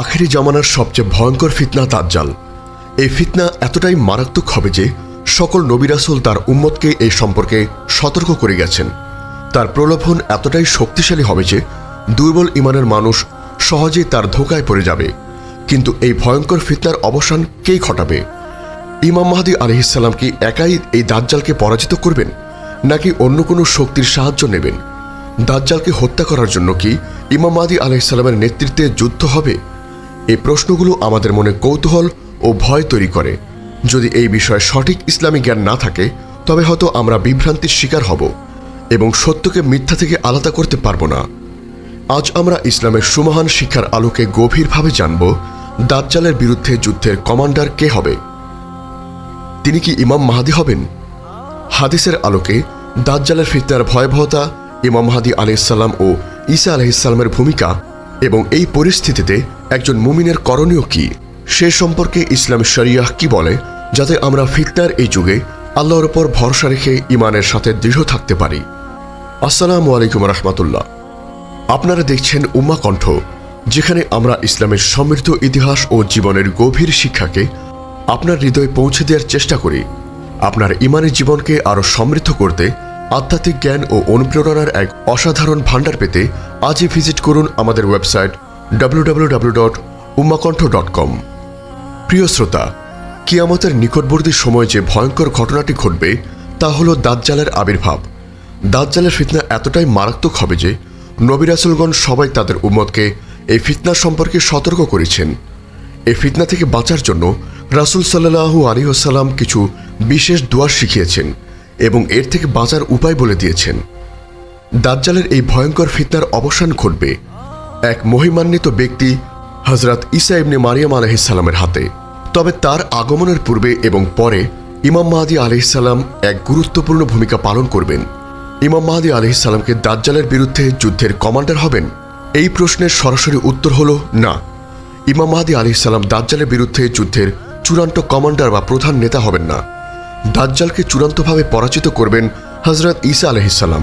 আখেরি জামানার সবচেয়ে ভয়ঙ্কর ফিতনা দাজ্জাল এই ফিতনা এতটাই মারাত্মক হবে যে সকল নবিরাসুল তার উম্মতকে এই সম্পর্কে সতর্ক করে গেছেন। তার প্রলোভন এতটাই শক্তিশালী হবে যে দুর্বল ইমানের মানুষ সহজেই তার ধোকায় পড়ে যাবে। কিন্তু এই ভয়ঙ্কর ফিতনার অবসান কেই ঘটাবে? ইমাম মাহাদি আলহিসাল্লাম কি একাই এই দাজ্জালকে পরাজিত করবেন, নাকি অন্য কোনো শক্তির সাহায্য নেবেন? দাজ্জালকে হত্যা করার জন্য কি ইমাম মাহাদি আলহিসাল্লামের নেতৃত্বে যুদ্ধ হবে? এই প্রশ্নগুলো আমাদের মনে কৌতূহল ও ভয় তৈরি করে। যদি এই বিষয়ে সঠিক ইসলামী জ্ঞান না থাকে, তবে হয়তো আমরা বিভ্রান্তির শিকার হব এবং সত্যকে মিথ্যা থেকে আলাদা করতে পারব না। আজ আমরা ইসলামের সুমহান শিক্ষার আলোকে গভীরভাবে জানব, দাজ্জালের বিরুদ্ধে যুদ্ধের কমান্ডার কে হবে। তিনি কি ইমাম মাহাদি হবেন? হাদিসের আলোকে দাজ্জালের ফিতনার ভয়াবহতা, ইমাম মাহাদি আলাইসাল্লাম ও ঈসা আলাইসাল্লামের ভূমিকা এবং এই পরিস্থিতিতে একজন মুমিনের করণীয় কি? সে সম্পর্কে ইসলাম শরিয়াহ কি বলে? যাতে আমরা ফিতনার এই যুগে আল্লাহর ওপর ভরসা রেখে ইমানের সাথে দৃঢ় থাকতে পারি। আসসালামু আলাইকুম রহমতুল্লাহ। আপনারা দেখছেন উম্মা কণ্ঠ, যেখানে আমরা ইসলামের সমৃদ্ধ ইতিহাস ও জীবনের গভীর শিক্ষাকে আপনার হৃদয়ে পৌঁছে দেওয়ার চেষ্টা করি। আপনার ইমানের জীবনকে আরও সমৃদ্ধ করতে আধ্যাত্মিক জ্ঞান ও অনুপ্রেরণার এক অসাধারণ ভাণ্ডার পেতে আজই ভিজিট করুন আমাদের ওয়েবসাইট ডাব্লিউডাব্লিউডাব্লিউ ডট ডট কম প্রিয় শ্রোতা, কিয়ামতের নিকটবর্তী সময় যে ভয়ঙ্কর ঘটনাটি ঘটবে, তা হল দাজ্জালের আবির্ভাব। দাজ্জালের ফিতনা এতটাই মারাত্মক হবে যে নবিরাসুলগণ সবাই তাদের উম্মতকে এই ফিতনা সম্পর্কে সতর্ক করেছেন। এই ফিতনা থেকে বাঁচার জন্য রাসুল সাল্লাহু আলী আসাল্লাম কিছু বিশেষ দোয়ার শিখিয়েছেন এবং এর থেকে বাঁচার উপায় বলে দিয়েছেন। দাজ্জালের এই ভয়ঙ্কর ফিতনার অবসান ঘটবে এক মহিমান্বিত ব্যক্তি হজরত ইসা ইবনে মারিয়াম আলহিসাল্লামের হাতে। তবে তার আগমনের পূর্বে এবং পরে ইমাম মাহাদি আলহিসাল্লাম এক গুরুত্বপূর্ণ ভূমিকা পালন করবেন। ইমাম মাহাদি আলহিসাল্লামকে দাজ্জালের বিরুদ্ধে যুদ্ধের কমান্ডার হবেন? এই প্রশ্নের সরাসরি উত্তর হল না। ইমাম মাহাদি আলহিসাল্লাম দাজ্জালের বিরুদ্ধে যুদ্ধের চূড়ান্ত কমান্ডার বা প্রধান নেতা হবেন না। দাজ্জালকে চূড়ান্তভাবে পরাজিত করবেন হজরত ঈসা আলহিসাল্লাম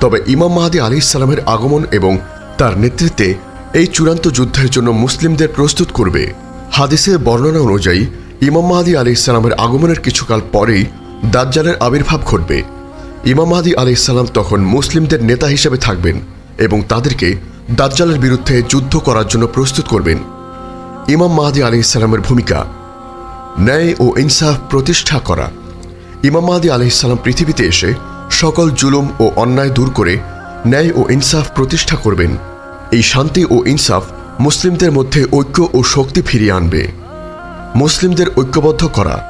তবে ইমাম মাহাদি আলহিসাল্লামের আগমন এবং তার নেতৃত্বে এই চূড়ান্ত যুদ্ধের জন্য মুসলিমদের প্রস্তুত করবে। হাদিসের বর্ণনা অনুযায়ী, ইমাম মাহাদি আলহিসাল্লামের আগমনের কিছুকাল পরেই দাজ্জালের আবির্ভাব ঘটবে। ইমাম মাহাদি আলহিসাল্লাম তখন মুসলিমদের নেতা হিসেবে থাকবেন এবং তাদেরকে দাজ্জালের বিরুদ্ধে যুদ্ধ করার জন্য প্রস্তুত করবেন। ইমাম মাহাদি আলহিসাল্লামের ভূমিকা, ন্যায় ও ইনসাফ প্রতিষ্ঠা করা। ইমাম মাহাদি আলহিসাল্লাম পৃথিবীতে এসে সকল জুলুম ও অন্যায় দূর করে ন্যায় ও ইনসাফ প্রতিষ্ঠা করবেন। এই শান্তি ও ইনসাফ মুসলিমদের মধ্যে ঐক্য ও শক্তি ফিরিয়ে আনবে। মুসলিমদের ঐক্যবদ্ধ করা।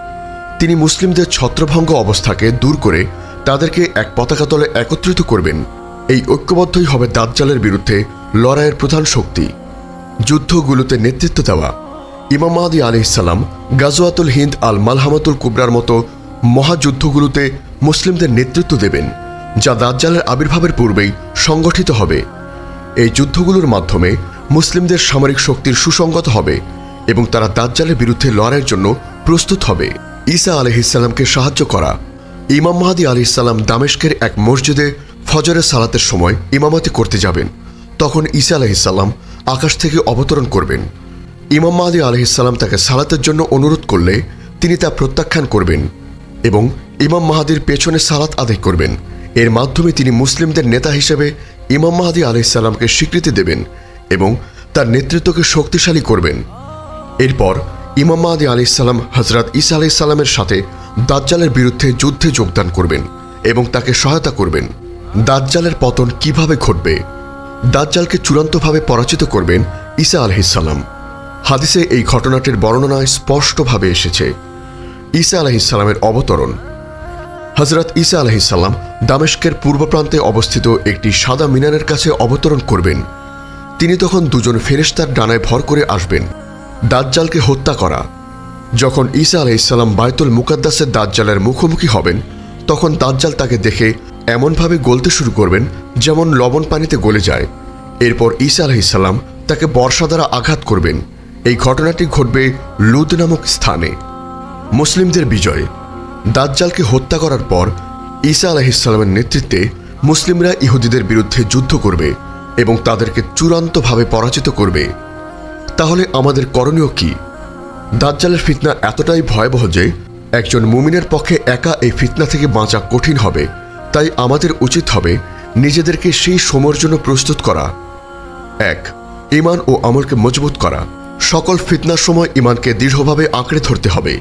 তিনি মুসলিমদের ছত্রভঙ্গ অবস্থাকে দূর করে তাদেরকে এক পতাকা তলে একত্রিত করবেন। এই ঐক্যবদ্ধই হবে দাজ্জালের বিরুদ্ধে লড়াইয়ের প্রধান শক্তি। যুদ্ধগুলোতে নেতৃত্ব দেওয়া। ইমাম মাহাদি আলহিসাল্লাম গাজওয়াতুল হিন্দ আল মালহামাতুল কুবরার মতো মহাযুদ্ধগুলোতে মুসলিমদের নেতৃত্ব দেবেন। যা দাজ্জালের আবির্ভাবের পূর্বেই সংগঠিত হবে। এই যুদ্ধগুলোর মাধ্যমে মুসলিমদের সামরিক শক্তির সুসংগত হবে এবং তারা দাজ্জালের বিরুদ্ধে লড়াইয়ের জন্য প্রস্তুত হবে। ঈসা আলহিসাল্লামকে সাহায্য করা। ইমাম মাহাদি আলহিসাল্লাম দামেশকের এক মসজিদে ফজরের সালাতের সময় ইমামতি করতে যাবেন। তখন ঈসা আলহিসাল্লাম আকাশ থেকে অবতরণ করবেন। ইমাম মাহাদি আলহিসাল্লাম তাকে সালাতের জন্য অনুরোধ করলে তিনি তা প্রত্যাখ্যান করবেন এবং ইমাম মাহাদির পেছনে সালাত আদায় করবেন। এর মাধ্যমে তিনি মুসলিমদের নেতা হিসেবে ইমাম মাহাদি আলহিসাল্লামকে স্বীকৃতি দেবেন এবং তার নেতৃত্বকে শক্তিশালী করবেন। এরপর ইমাম মাহাদি আলহিসাল্লাম হজরত ইসা আলাইসাল্লামের সাথে দাজ্জালের বিরুদ্ধে যুদ্ধে যোগদান করবেন এবং তাকে সহায়তা করবেন। দাজ্জালের পতন কীভাবে ঘটবে? দাজ্জালকে চূড়ান্তভাবে পরাজিত করবেন ঈসা আলহিসাল্লাম হাদিসে এই ঘটনাটির বর্ণনায় স্পষ্টভাবে এসেছে। ঈসা আলহিসাল্লামের অবতরণ হজরত ঈসা আলহিসাল্লাম দামেস্কের পূর্ব প্রান্তে অবস্থিত একটি সাদা মিনারের কাছে অবতরণ করবেন। তিনি তখন দুজন ফেরেশতার ডানায় ভর করে আসবেন, দাজ্জালকে হত্যা করা। যখন ঈসা আলহিসাল্লাম বায়তুল মুকাদ্দাসের দাজ্জালের মুখোমুখি হবেন, তখন দাজ্জাল তাকে দেখে এমনভাবে গলতে শুরু করবেন যেমন লবণ পানিতে গলে যায়। এরপর ঈসা আলহিসাল্লাম তাকে বর্ষা দ্বারা আঘাত করবেন। এই ঘটনাটি ঘটবে লুদ নামক স্থানে। মুসলিমদের বিজয়। দাজ্জালকে হত্যা করার পর ঈসা আলাহিসাল্লামের নেতৃত্বে মুসলিমরা ইহুদিদের বিরুদ্ধে যুদ্ধ করবে এবং তাদেরকে চূড়ান্তভাবে পরাজিত করবে। তাহলে আমাদের করণীয় কি? দাজ্জালের ফিতনা এতটাই ভয়াবহ যে একজন মুমিনের পক্ষে একা এই ফিতনা থেকে বাঁচা কঠিন হবে। তাই আমাদের উচিত হবে নিজেদেরকে সেই সময়ের জন্য প্রস্তুত করা। এক ইমান ও আমলকে মজবুত করা। সকল ফিতনার সময় ইমানকে দৃঢ়ভাবে আঁকড়ে ধরতে হবে।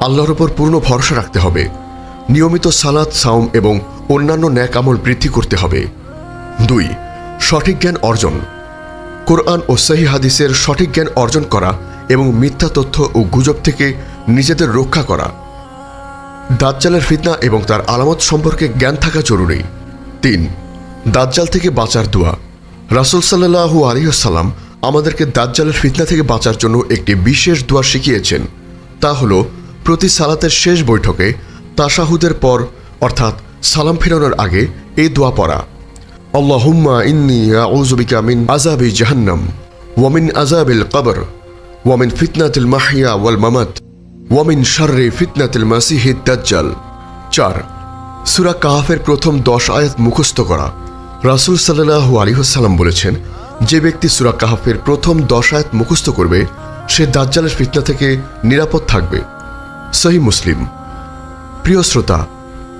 আল্লাহর ওপর পূর্ণ ভরসা রাখতে হবে। নিয়মিত সালাদ সাউম এবং অন্যান্য ন্যাক আমল বৃদ্ধি করতে হবে। দুই, সঠিক জ্ঞান অর্জন। কোরআন ও সহি হাদিসের সঠিক জ্ঞান অর্জন করা এবং মিথ্যা তথ্য ও গুজব থেকে নিজেদের রক্ষা করা। দাজ্জালের ফিতনা এবং তার আলামত সম্পর্কে জ্ঞান থাকা জরুরি। তিন, দাজ্জাল থেকে বাঁচার দোয়া। রাসুল সাল্লাহু আলিয়াল্লাম আমাদেরকে দাজ্জালের ফিতনা থেকে বাঁচার জন্য একটি বিশেষ দোয়া শিখিয়েছেন। তা হল প্রতি সালাতের শেষ বৈঠকে তাশাহুদের পর, অর্থাৎ সালাম ফেরানোর আগে এই দোয়া পড়া, আল্লাহুম্মা ইন্নি আউযুবিকা মিন আযাবি জাহান্নাম, ওয়া মিন আযাবিল কবর, ওয়া মিন ফিতনাতিল মাহইয়া ওয়াল মামাত, ওয়া মিন শাররি ফিতনাতিল মাসিহিদ দাজ্জাল। চার, সুরা কাহাফের প্রথম দশ আয়াত মুখস্থ করা। রাসূল সাল্লাহ আলাইহি ওয়াসাল্লাম বলেছেন, যে ব্যক্তি সুরা কাহাফের প্রথম দশ আয়াত মুখস্থ করবে, সে দাজ্জালের ফিতনা থেকে নিরাপদ থাকবে। সহি মুসলিম। প্রিয় শ্রোতা,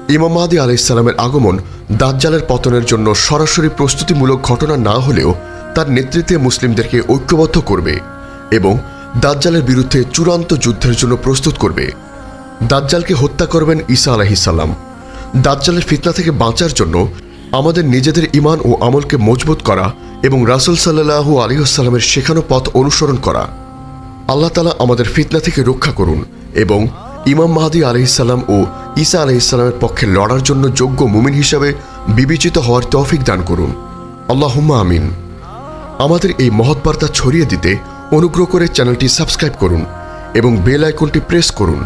ইমাম মাহাদি আলাইসাল্লামের আগমন দাজ্জালের পতনের জন্য সরাসরি প্রস্তুতিমূলক ঘটনা না হলেও তার নেতৃত্বে মুসলিমদেরকে ঐক্যবদ্ধ করবে এবং দাজ্জালের বিরুদ্ধে চূড়ান্ত যুদ্ধের জন্য প্রস্তুত করবে। দাজ্জালকে হত্যা করবেন ঈসা আলাহিসাল্লাম দাজ্জালের ফিতনা থেকে বাঁচার জন্য আমাদের নিজেদের ইমান ও আমলকে মজবুত করা এবং রাসুল সাল্লাহু আলিহাস্লামের শেখানো পথ অনুসরণ করা। আল্লাহ তালা আমাদের ফিতনা থেকে রক্ষা করুন এবং ইমাম মাহাদি আলহিসাল্লাম ও ঈসা আলহিসাল্লামের পক্ষে লড়ার জন্য যোগ্য মুমিন হিসাবে বিবেচিত হওয়ার তৌফিক দান করুন। আল্লাহুম্মা আমিন। আমাদের এই মহৎ বার্তা ছড়িয়ে দিতে অনুগ্রহ করে চ্যানেলটি সাবস্ক্রাইব করুন এবং বেল আইকনটি প্রেস করুন।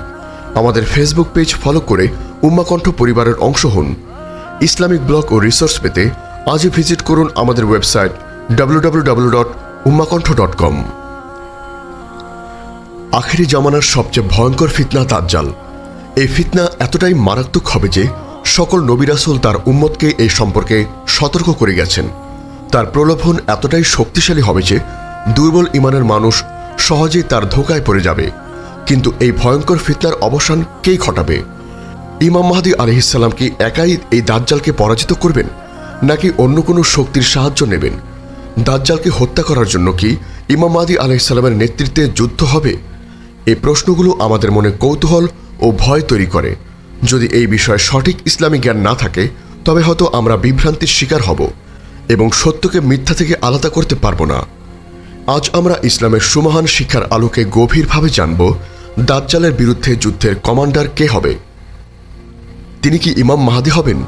আমাদের ফেসবুক পেজ ফলো করে উম্মাকণ্ঠ পরিবারের অংশ হন। ইসলামিক ব্লগ ও রিসোর্স পেতে আজই ভিজিট করুন আমাদের ওয়েবসাইট ডাব্লিউ ডট উম্মাকণ্ঠ ডট কম আখেরি জামানার সবচেয়ে ভয়ঙ্কর ফিতনা তাজ্জাল। এই ফিতনা এতটাই মারাত্মক হবে যে সকল নবিরাসুল তার উম্মতকে এই সম্পর্কে সতর্ক করে গেছেন। তার প্রলোভন এতটাই শক্তিশালী হবে যে দুর্বল ইমানের মানুষ সহজেই তার ধোকায় পড়ে যাবে। কিন্তু এই ভয়ঙ্কর ফিতনার অবসান কেই ঘটাবে? ইমাম মাহাদি আলহিসাল্লাম কি একাই এই দাজ্জালকে পরাজিত করবেন? নাকি অন্য কোনো শক্তির সাহায্য নেবেন? দাজ্জালকে হত্যা করার জন্য কি ইমাম মাহাদি আলহিসাল্লামের নেতৃত্বে যুদ্ধ হবে? এই প্রশ্নগুলো আমাদের মনে কৌতূহল ও ভয় তৈরি করে। যদি এই বিষয়ে সঠিক ইসলামী জ্ঞান না থাকে, তবে হয়তো আমরা বিভ্রান্তির শিকার হব এবং সত্যকে মিথ্যা থেকে আলাদা করতে পারব না। আজ আমরা ইসলামের সুমহান শিক্ষার আলোকে গভীরভাবে জানব, দাজ্জালের বিরুদ্ধে যুদ্ধের কমান্ডার কে হবে? তিনি কি ইমাম মাহাদি হবেন?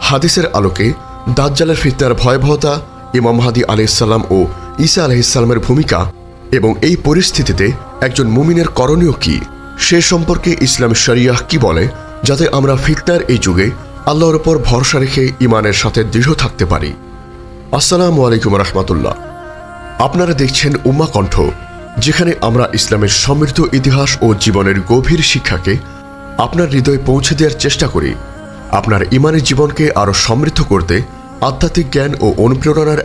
হাদিসের আলোকে দাজ্জালের ফিতনার ভয়াবহতা, ইমাম মাহাদি আলাইসাল্লাম ও ঈসা আলাইসাল্লামের ভূমিকা এবং এই পরিস্থিতিতে একজন মুমিনের করণীয় কি? সে সম্পর্কে ইসলাম শরিয়াহ কি বলে? যাতে আমরা ফিতনার এই যুগে আল্লাহর ওপর ভরসা রেখে ইমানের সাথে দৃঢ় থাকতে পারি। আসসালামু আলাইকুম রহমতুল্লাহ। আপনারা দেখছেন উম্মা কণ্ঠ, যেখানে আমরা ইসলামের সমৃদ্ধ ইতিহাস ও জীবনের গভীর শিক্ষাকে আপনার হৃদয়ে পৌঁছে দেওয়ার চেষ্টা করি। আপনার ইমানের জীবনকে আরও সমৃদ্ধ করতে আধ্যাত্মিক জ্ঞান ও অনুপ্রেরণার